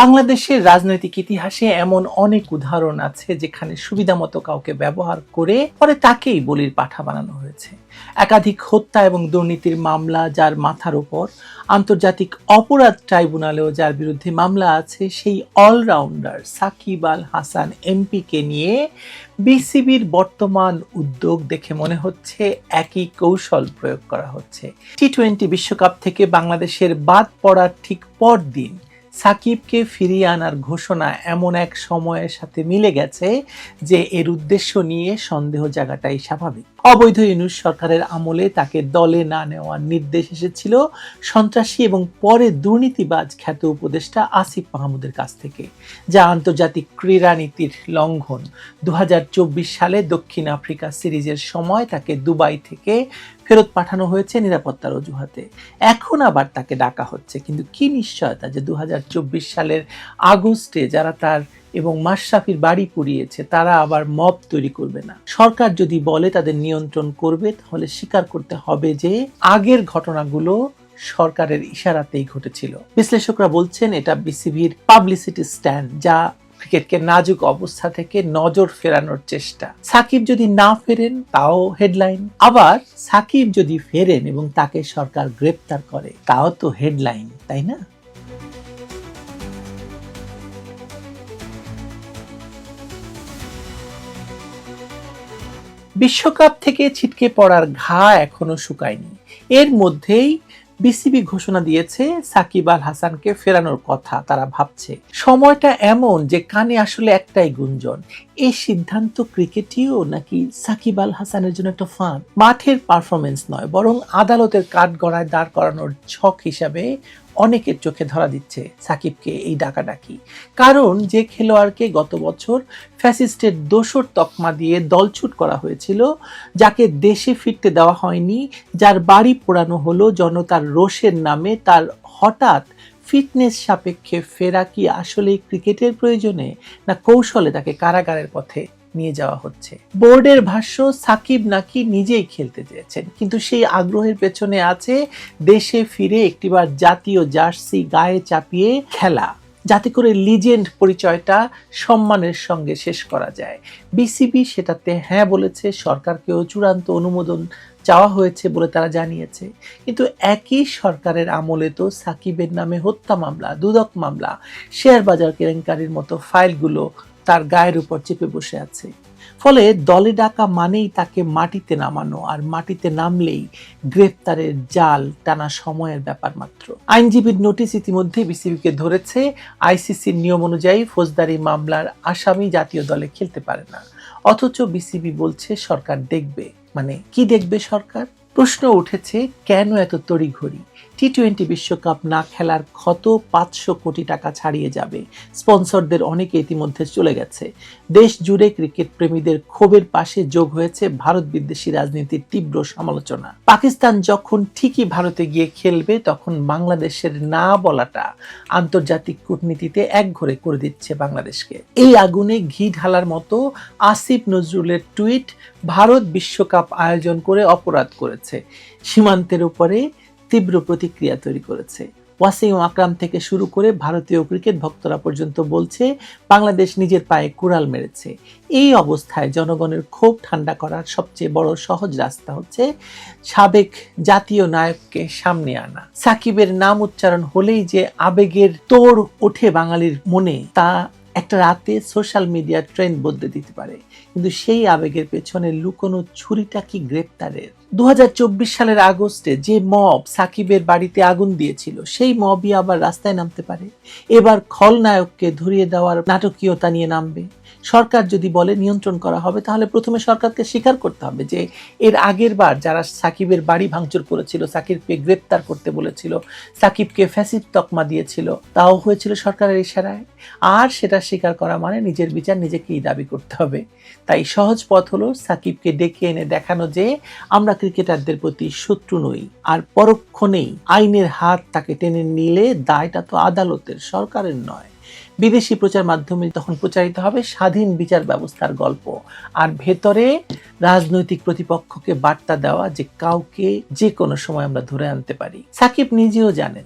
বাংলাদেশের রাজনৈতিক ইতিহাসে এমন অনেক উদাহরণ আছে যেখানে সুবিধামতো কাউকে ব্যবহার করে পরে তাকেই বলির পাঠা বানানো হয়েছে। একাধিক হত্যা এবং দুর্নীতির মামলা যার মাথার উপর, আন্তর্জাতিক অপরাধ ট্রাইব্যুনালেও যার বিরুদ্ধে মামলা আছে, সেই অলরাউন্ডার সাকিব আল হাসান এমপিকে নিয়ে বিসিবির বর্তমান উদ্যোগ দেখে মনে হচ্ছে একই কৌশল প্রয়োগ করা হচ্ছে। টি টোয়েন্টি বিশ্বকাপ থেকে বাংলাদেশের বাদ পড়ার ঠিক পর দিন সাকিবকে ফিরিয়ে আনার ঘোষণা এমন এক সময়ের সাথে মিলে গেছে যে এর উদ্দেশ্য নিয়ে সন্দেহ জায়গাটাই স্বাভাবিক। অবৈধ ইউনুস সরকারের আমলে তাকে দলে না নেওয়ার নির্দেশ এসেছিল। সন্ত্রাসী এবং পরে দুর্নীতিবাজ খ্যাত উপদেষ্টা আসিফ মাহমুদের কাছ থেকে, যা আন্তর্জাতিক ক্রীড়া নীতির লঙ্ঘন। দু হাজার চব্বিশ সালে দক্ষিণ আফ্রিকা সিরিজের সময় তাকে দুবাই থেকে ফেরত পাঠানো হয়েছে নিরাপত্তার অজুহাতে। এখন আবার তাকে ডাকা হচ্ছে। কিন্তু কি নিশ্চয়তা যে দু হাজার চব্বিশ সালের আগস্টে যারা তার এবং মাশরাফির বাড়ি পুড়িয়েছে, তারা আবার মব তৈরি করবে না। সরকার যদি বলে তাদের নিয়ন্ত্রণ করবে, তাহলে স্বীকার করতে হবে যে আগের ঘটনাগুলো সরকারের ইশারাতেই ঘটেছিল। বিশ্লেষকরা বলছেন, এটা বিসিবির পাবলিসিটি স্ট্যান্ড, যা ক্রিকেটকে নাজুক অবস্থা থেকে নজর ফেরানোর চেষ্টা। সাকিব যদি না ফেরেন, তাও হেডলাইন। আবার সাকিব যদি ফেরেন এবং তাকে সরকার গ্রেপ্তার করে, তাও তো হেডলাইন, তাই না? বিশ্বকাপ থেকে ছিটকে পড়ার ঘা এখনও শুকায়নি। এর মধ্যেই বিসিবি ঘোষণা দিয়েছে, সাকিব আল হাসানকে ফেরানোর কথা তারা ভাবছে। সময়টা এমন যে কানে আসলে একটাই গুঞ্জন, এই সিদ্ধান্ত ক্রিকেটীয় নাকি সাকিব আল হাসানের জন্য একটা ফান? মাঠের পারফরমেন্স নয়, বরং আদালতের কাঠগড়ায় দাঁড় করানোর ছক হিসাবে অনেকের চোখে ধরা দিচ্ছে সাকিবকে এই ডাকাডাকি। কারণ যে খেলোয়াড়কে গত বছর ফ্যাসিস্টের দোসর তকমা দিয়ে দলছুট করা হয়েছিল, যাকে দেশে ফিরতে দেওয়া হয়নি, যার বাড়ি পোড়ানো হলো জনতার রোষের নামে, তার হঠাৎ ফিটনেস সাপেক্ষে ফেরা কি আসলে ক্রিকেটের প্রয়োজনে, না কৌশলে তাকে কারাগারের পথে নিয়ে যাওয়া হচ্ছে। বোর্ডের ভাষ্য, সাকিব নাকি নিজেই খেলতে চেয়েছেন। কিন্তু সেই আগ্রহের পেছনে আছে দেশে ফিরে একটিবার জাতীয় জার্সি গায়ে চাপিয়ে খেলা। যাতে করে লিজেন্ড পরিচয়টা সম্মানের সঙ্গে শেষ করা যায়। বিসিবি সেটাতে হ্যাঁ বলেছে, সরকারকেও চূড়ান্ত অনুমোদন চাওয়া হয়েছে বলে তারা জানিয়েছে। কিন্তু একই সরকারের আমলে তো সাকিবের নামে হত্যা মামলা, দুদক মামলা শেয়ার বাজার কেলেঙ্কারির মতো ফাইলগুলো তার গায়ের উপর চেপে বসে আছে। ফলে দলে ডাকা মানেই তাকে মাটিতে নামানো আর মাটিতে নামলেই গ্রেপ্তারের জাল টানা সময়ের ব্যাপার মাত্র। আইনজীবীর নোটিশ ইতিমধ্যে বিসিবিকে ধরেছে, আইসিসির নিয়ম অনুযায়ী ফৌজদারি মামলার আসামি জাতীয় দলে খেলতে পারে না। অথচ বিসিবি বলছে, সরকার দেখবে। মানে কি দেখবে সরকার? প্রশ্ন উঠেছে, কেন এত তড়িঘড়ি? টি টোয়েন্টি বিশ্বকাপ না খেলার ক্ষত পাঁচশো কোটি টাকা ছাড়িয়ে যাবে। স্পন্সরদের অনেকে ইতিমধ্যে চলে গেছে। দেশ জুড়ে ক্রিকেট প্রেমীদের ক্ষোভের পাশে যোগ হয়েছে ভারত বিদ্বেষী রাজনীতির তীব্র সমালোচনা। পাকিস্তান যখন ঠিকই ভারতে গিয়ে খেলবে, তখন বাংলাদেশের না বলাটা আন্তর্জাতিক কূটনীতিতে একঘরে করে দিচ্ছে বাংলাদেশকে। এই আগুনে ঘি ঢালার মতো আসিফ নজরুলের টুইট ভারত বিশ্বকাপ আয়োজন করে অপরাধ করেছে। সীমান্তের উপরে তীব্র প্রতিক্রিয়া তৈরি করেছে। ওয়াসিম আকরাম থেকে শুরু করে ভারতীয় ক্রিকেট ভক্তরা পর্যন্ত বলছে, বাংলাদেশ নিজের পায়ে কুড়াল মেরেছে। এই অবস্থায় জনগণের ক্ষোভ ঠান্ডা করার সবচেয়ে বড় সহজ রাস্তা হচ্ছে সাবেক জাতীয় নায়ককে সামনে আনা। সাকিবের নাম উচ্চারণ হলেই যে আবেগের তোড় ওঠে বাঙালির মনে, তা একটা রাতে সোশ্যাল মিডিয়া ট্রেন্ড বদলে দিতে পারে। কিন্তু সেই আবেগের পেছনে লুকোনো ছুরিটা কি গ্রেপ্তারের? দু হাজার চব্বিশ সালের আগস্টে যে মব সাকিবের বাড়িতে আগুন দিয়েছিল, সেই মবই আবার রাস্তায় নামতে পারে। এবার খলনায়ককে ধরিয়ে দেওয়ার নাটকীয়তা নিয়ে নামবে। সরকার যদি বলে নিয়ন্ত্রণ করা হবে, তাহলে প্রথমে সরকারকে স্বীকার করতে হবে যে এর আগের বার যারা সাকিবের বাড়ি ভাঙচুর করেছিল, সাকিবকে গ্রেপ্তার করতে বলেছিল, সাকিবকে ফ্যাসিড তকমা দিয়েছিল, তাও হয়েছিল সরকারের ইশারায়। আর সেটা স্বীকার করা মানে নিজের বিচার নিজেকেই দাবি করতে হবে। তাই সহজ পথ হলো সাকিবকে ডেকে এনে দেখানো যে আমরা ক্রিকেটারদের প্রতি শত্রু নই, আর পরক্ষণেই আইনের হাত তাকে টেনে নিলে দায়টা তো আদালতের, সরকারের নয়। বিদেশি প্রচার মাধ্যমে তখন প্রচারিত হবে স্বাধীন বিচার ব্যবস্থার গল্প। আর ভেতরে রাজনৈতিক প্রতিপক্ষকে বার্তা দেওয়া যে কাউকে যে কোনো সময় আমরা ধরে আনতে পারি। সাকিব নিজেও জানেন,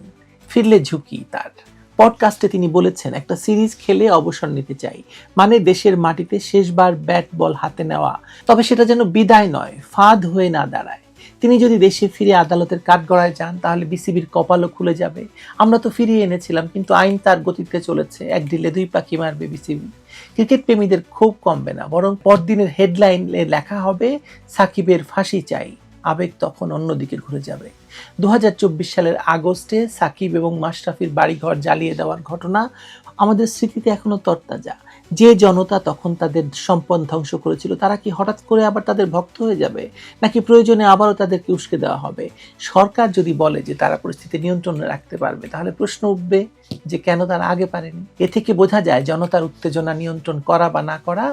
ফিরলে ঝুঁকি তার। পডকাস্টে তিনি বলেছেন, একটা সিরিজ খেলে অবসর নিতে চাই। মানে দেশের মাটিতে শেষবার ব্যাট বল হাতে নেওয়া। তবে সেটা যেন বিদায় নয়, ফাঁদ হয়ে না দাঁড়ায়। তিনি যদি দেশে ফিরে আদালতের কাঠগড়ায় যান, তাহলে বিসিবির কপালও খুলে যাবে। আমরা তো ফিরিয়ে এনেছিলাম, কিন্তু আইন তার গতিতে চলেছে। এক ঢিলে দুই পাখি মারবে বিসিবি। ক্রিকেট প্রেমীদের খুব কমবে না, বরং পরদিনের হেডলাইনে লেখা হবে, সাকিবের ফাঁসি চাই। আবেগ তখন অন্যদিকে ঘুরে যাবে। দু হাজার চব্বিশ সালের আগস্টে সাকিব এবং মাশরাফির বাড়িঘর জ্বালিয়ে দেওয়ার ঘটনা আমাদের স্মৃতিতে এখনও তরতাজা। যে জনতা তখন তাদের সম্পদ ধ্বংস করেছিল, তারা কি হঠাৎ করে আবার তাদের ভক্ত হয়ে যাবে? নাকি প্রয়োজনে আবারও তাদেরকে উস্কে দেওয়া হবে? সরকার যদি বলে যে তারা পরিস্থিতি নিয়ন্ত্রণে রাখতে পারবে, তাহলে প্রশ্ন উঠবে যে কেন তারা আগে পারেনি? এ থেকে বোঝা যায় জনতার উত্তেজনা নিয়ন্ত্রণ করা বা না করা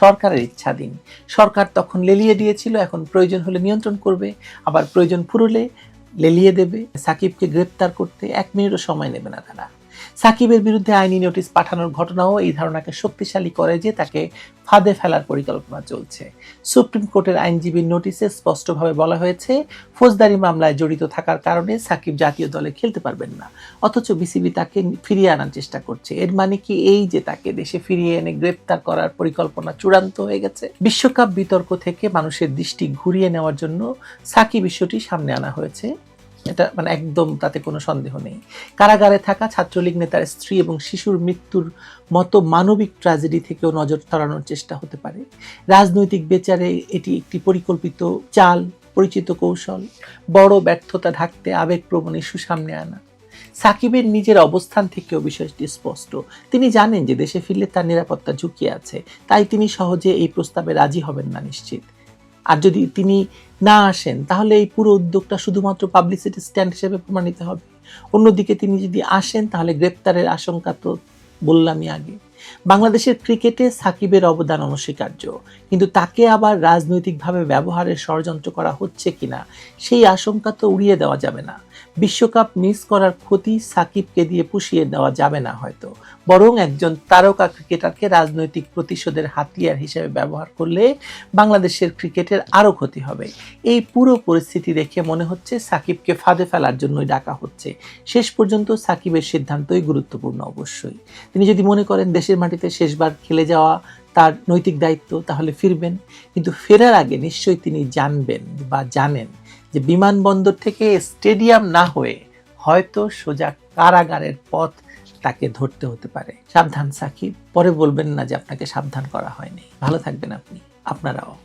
সরকারের ইচ্ছাধীন। সরকার তখন লেলিয়ে দিয়েছিল, এখন প্রয়োজন হলে নিয়ন্ত্রণ করবে, আবার প্রয়োজন ফুরলে লেলিয়ে দেবে। সাকিবকে গ্রেপ্তার করতে এক মিনিটও সময় নেবে না তারা। সাকিবের বিরুদ্ধে আইনি নোটিশ পাঠানোর ঘটনাও এই ধারণাকে শক্তিশালী করে যে তাকে ফাঁদে ফেলার পরিকল্পনা চলছে। সুপ্রিম কোর্টের আইনজীবীর নোটিশে স্পষ্টভাবে বলা হয়েছে, ফৌজদারি মামলায় জড়িত থাকার কারণে সাকিব জাতীয় দলে খেলতে পারবেন না। অথচ বিসিবি তাকে ফিরিয়ে আনার চেষ্টা করছে। এর মানে কি এই যে তাকে দেশে ফিরিয়ে এনে গ্রেপ্তার করার পরিকল্পনা চূড়ান্ত হয়ে গেছে? বিশ্বকাপ বিতর্ক থেকে মানুষের দৃষ্টি ঘুরিয়ে নেওয়ার জন্য সাকিব বিষয়টি সামনে আনা হয়েছে। এটা মানে একদম তাতে কোনো সন্দেহ নেই। কারাগারে থাকা ছাত্রলীগ নেতার স্ত্রী এবং শিশুর মৃত্যুর মতো মানবিক ট্র্যাজেডি থেকেও নজর সরানোর চেষ্টা হতে পারে। রাজনৈতিক বেচারে এটি একটি পরিকল্পিত চাল, পরিচিত কৌশল, বড় ব্যর্থতা ঢাকতে আবেগপ্রবণ ইস্যু সামনে আনা। সাকিবের নিজের অবস্থান থেকেও বিষয়টি স্পষ্ট। তিনি জানেন যে দেশে ফিরলে তার নিরাপত্তা ঝুঁকি আছে, তাই তিনি সহজে এই প্রস্তাবে রাজি হবেন না নিশ্চিত। আর যদি তিনি না আসেন, তাহলে এই পুরো উদ্যোগটা শুধুমাত্র পাবলিসিটি স্ট্যান্ড হিসেবে প্রমাণিত হবে। অন্যদিকে তিনি যদি আসেন, তাহলে গ্রেপ্তারের আশঙ্কা তো বললামই আগে। বাংলাদেশের ক্রিকেটে সাকিবের অবদান অনস্বীকার্য। কিন্তু তাকে আবার রাজনৈতিকভাবে ব্যবহারের ষড়যন্ত্র করা হচ্ছে কিনা, সেই আশঙ্কা তো উড়িয়ে দেওয়া যাবে না। বিশ্বকাপ মিস করার ক্ষতি সাকিবকে দিয়ে পুষিয়ে দেওয়া যাবে না হয়তো। বরং একজন তারকা ক্রিকেটারকে রাজনৈতিক প্রতিশোধের হাতিয়ার হিসেবে ব্যবহার করলে বাংলাদেশের ক্রিকেটের আরও ক্ষতি হবে। এই পুরো পরিস্থিতি দেখে মনে হচ্ছে সাকিবকে ফাঁদে ফেলার জন্যই ডাকা হচ্ছে। শেষ পর্যন্ত সাকিবের সিদ্ধান্তই গুরুত্বপূর্ণ অবশ্যই। তিনি যদি মনে করেন দেশের মাটিতে শেষবার খেলে যাওয়া তার নৈতিক দায়িত্ব, তাহলে ফিরবেন। কিন্তু ফেরার আগে নিশ্চয়ই তিনি জানবেন বা জানেন। যে বিমানবন্দর থেকে স্টেডিয়াম না হয়ে হয়তো সোজা কারাগারের পথ তাকে ধরতে হতে পারে। সাবধান, সাকিব। পরে বলবেন না যে আপনাকে সাবধান করা হয়নি। ভালো থাকবেন আপনি। আপনারাও।